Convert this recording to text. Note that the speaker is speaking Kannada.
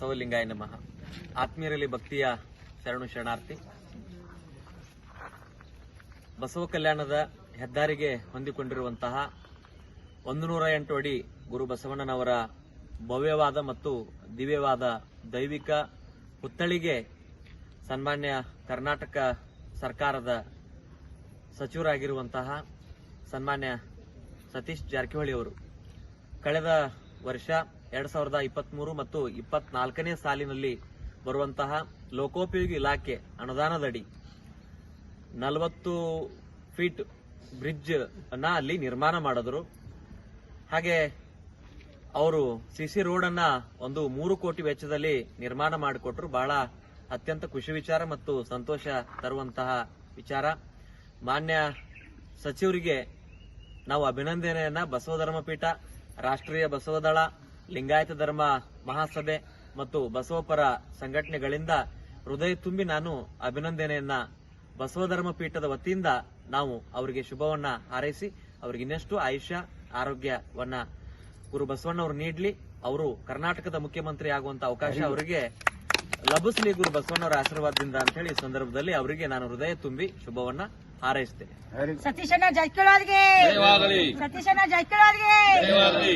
ಬಸವಲಿಂಗಾಯ ನಮಃ. ಆತ್ಮೀಯರಲ್ಲಿ ಭಕ್ತಿಯ ಶರಣು ಶರಣಾರ್ಥಿ. ಬಸವ ಕಲ್ಯಾಣದ ಹೆದ್ದಾರಿಗೆ ಹೊಂದಿಕೊಂಡಿರುವಂತಹ ಒಂದು ನೂರ ಎಂಟು ಅಡಿ ಗುರು ಬಸವಣ್ಣನವರ ಭವ್ಯವಾದ ಮತ್ತು ದಿವ್ಯವಾದ ದೈವಿಕ ಪುತ್ಥಳಿಗೆ ಸನ್ಮಾನ್ಯ ಕರ್ನಾಟಕ ಸರ್ಕಾರದ ಸಚಿವರಾಗಿರುವಂತಹ ಸನ್ಮಾನ್ಯ ಸತೀಶ್ ಜಾರಕಿಹೊಳಿ ಅವರು. ಕಳೆದ ವರ್ಷ ಎರಡ್ ಸಾವಿರದ ಇಪ್ಪತ್ಮೂರು ಮತ್ತು ಇಪ್ಪತ್ನಾಲ್ಕನೇ ಸಾಲಿನಲ್ಲಿ ಬರುವಂತಹ ಲೋಕೋಪಯೋಗಿ ಇಲಾಖೆ ಅನುದಾನದಡಿ ನಲವತ್ತು ಫೀಟ್ ಬ್ರಿಡ್ಜ್ ಅನ್ನ ಅಲ್ಲಿ ನಿರ್ಮಾಣ ಮಾಡಿದ್ರು. ಹಾಗೆ ಅವರು ಸಿಸಿ ರೋಡ್ ಅನ್ನ ಒಂದು ಮೂರು ಕೋಟಿ ವೆಚ್ಚದಲ್ಲಿ ನಿರ್ಮಾಣ ಮಾಡಿಕೊಟ್ರು. ಬಹಳ ಅತ್ಯಂತ ಖುಷಿ ವಿಚಾರ ಮತ್ತು ಸಂತೋಷ ತರುವಂತಹ ವಿಚಾರ. ಮಾನ್ಯ ಸಚಿವರಿಗೆ ನಾವು ಅಭಿನಂದನೆಯನ್ನ. ಬಸವಧರ್ಮ ಪೀಠ ರಾಷ್ಟ್ರೀಯ ಬಸವದಳ ಲಿಂಗಾಯತ ಧರ್ಮ ಮಹಾಸಭೆ ಮತ್ತು ಬಸವಪರ ಸಂಘಟನೆಗಳಿಂದ ಹೃದಯ ತುಂಬಿ ನಾನು ಅಭಿನಂದನೆಯನ್ನ ಬಸವಧರ್ಮ ಪೀಠದ ವತಿಯಿಂದ ನಾವು ಅವರಿಗೆ ಶುಭವನ್ನ ಹಾರೈಸಿ ಅವರಿಗೆ ಇನ್ನಷ್ಟು ಆಯುಷ್ಯ ಆರೋಗ್ಯವನ್ನ ಗುರು ಬಸವಣ್ಣವರು ನೀಡಲಿ. ಅವರು ಕರ್ನಾಟಕದ ಮುಖ್ಯಮಂತ್ರಿ ಆಗುವಂತ ಅವಕಾಶ ಅವರಿಗೆ ಲಭಿಸ್ಲಿ ಗುರು ಬಸವಣ್ಣವರ ಆಶೀರ್ವಾದದಿಂದ ಅಂತ ಹೇಳಿ ಈ ಸಂದರ್ಭದಲ್ಲಿ ಅವರಿಗೆ ನಾನು ಹೃದಯ ತುಂಬಿ ಶುಭವನ್ನ ಹಾರೈಸುತ್ತೇನೆ ಸತೀಶಣ್ಣ ಜಾರಕಿಹೊಳಿ ಸತೀಶಣ್ಣ ಜಾರಕಿಹೊಳಿ